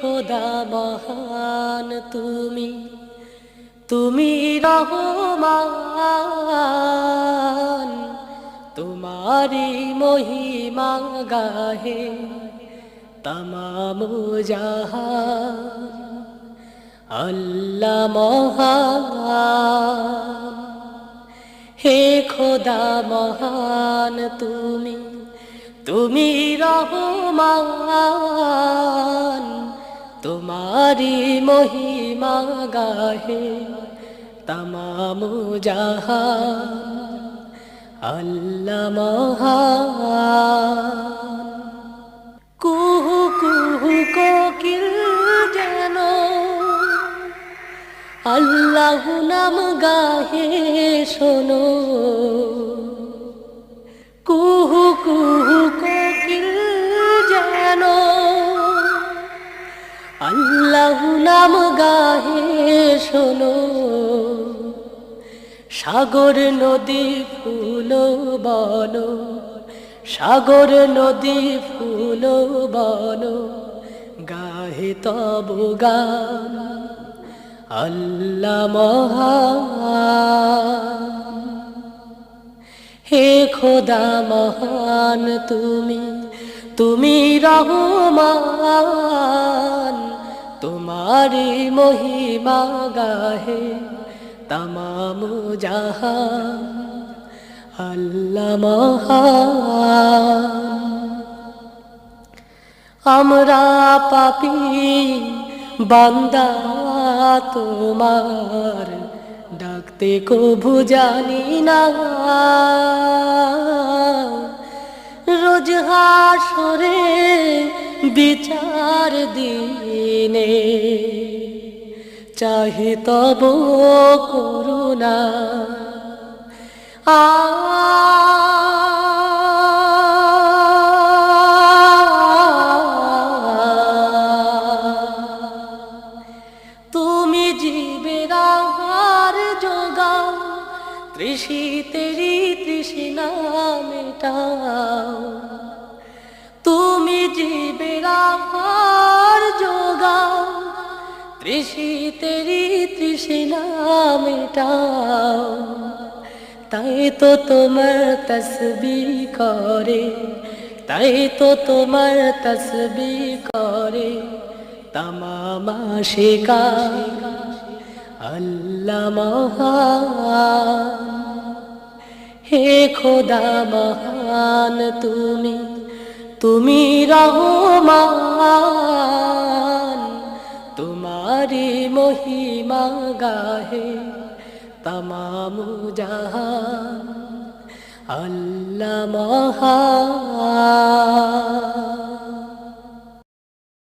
খোদা মহান তুমি তুমি রহমান তোমারি মহিমা গাহে তমাম জাহান, আল্লাহ মহান। হে খোদা মহান তুমি তুমি রহমান। তোমারি মহিমা গাহে তমাম জাহান আল্লাহ মহান কুহু কুহু কোকিল যেন আল্লাহ নাম গাহে শোনো। কুহু কুহু আল্লাহ নাম গাহে শোনো। সাগর নদী ফুল বন, সাগর নদী ফুল বন, গাহে তব গান, আল্লাহ মহান। হে খোদা মহান, তুমি তুমি রহমান। তোমারি মহিমা গাহে তমাম মহান আমরা পাপি বান্দা, তোমার ডাকতে কভু জানি না। রোজ হাসরে বিচার দিনে চাহি তব করুণা। আ তুমি জীবের আহার যোগাও তৃষিতেরি তৃষ্ণা মেটাও। তৃষিতেরি তৃষ্ণা মেটাও তাই তো তোমার তসবি করে, তাই তো তোমার তসবি করে। তমামা শিকা আল্লাহ মহান হে খোদা মহান তুমি তুমি রহমান। মহিমা গাহে তমাম জাহান আল্লাহ মহান